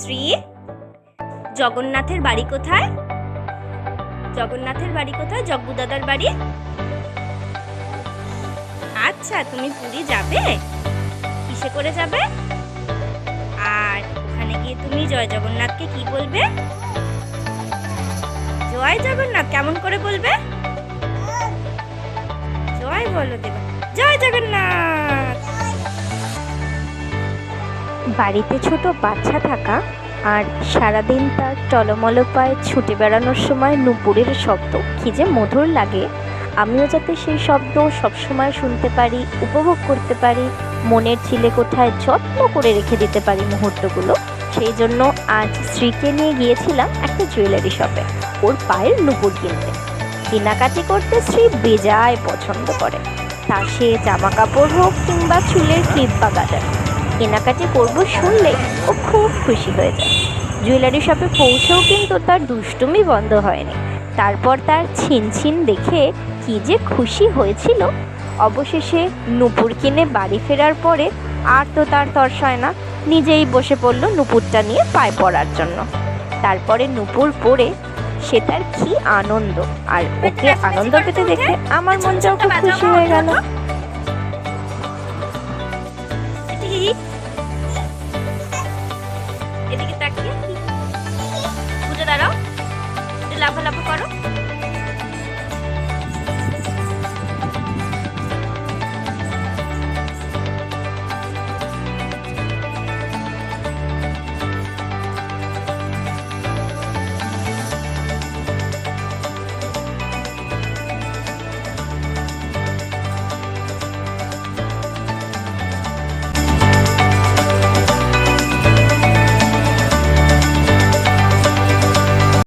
শ্রী জগন্নাথের বাড়ি কোথায়? জগন্নাথের বাড়ি কোথায়? জগ্গু দাদার বাড়ি? আচ্ছা তুমি পুরী যাবে? কিসে করে যাবে? আর ওখানে গিয়ে তুমি জয় জগন্নাথকে কি বলবে? জয় জগন্নাথ, কেমন করে বলবে? জয় বলো দেবা বাড়িতে ছোট বাচ্চা থাকা আর সারাদিন তার টলমল পায়ে ছুটে বেড়ানোর সময় নুপুরের শব্দ। কি যে মধুর লাগে। আমিও যাতে সেই শব্দ সবসময় শুনতে পারি, উপভোগ করতে পারি, মনের ছিলে কোথায় যত্ন করে রেখে দিতে পারি মুহূর্তগুলো। সেই জন্য আজ স্ত্রীকে নিয়ে গিয়েছিলাম একটা জুয়েলারি শপে। ওর পায়ের নুপুর কিনতে। কেনাকাটি করতে স্ত্রী বেজায় পছন্দ করে। তা সে জামা কাপড় হোক কিংবা চুলের ক্লিপ বা গাজার কেনাকাটি করব শুনলে ও খুব খুশি হয়ে যায়। জুয়েলারি শপে পৌঁছেও কিন্তু তার দুষ্টুমি বন্ধ হয়নি। তারপর তার ছিনছিন দেখে কি যে খুশি হয়েছিল। অবশেষে নুপুর কিনে বাড়ি ফেরার পরে আর তো তার তর্স হয় না, নিজেই বসে পড়ল নুপুরটা নিয়ে পায়ে পড়ার জন্য। তারপরে নুপুর পরে সে তার কি আনন্দ। আর ওকে আনন্দ পেতে দেখে আমার মনটাও খুব খুশি হয়ে গেল। ঠিক এদিকে তাকিয়ে। উঠে দাঁড়াও। লাফা লাফা করো।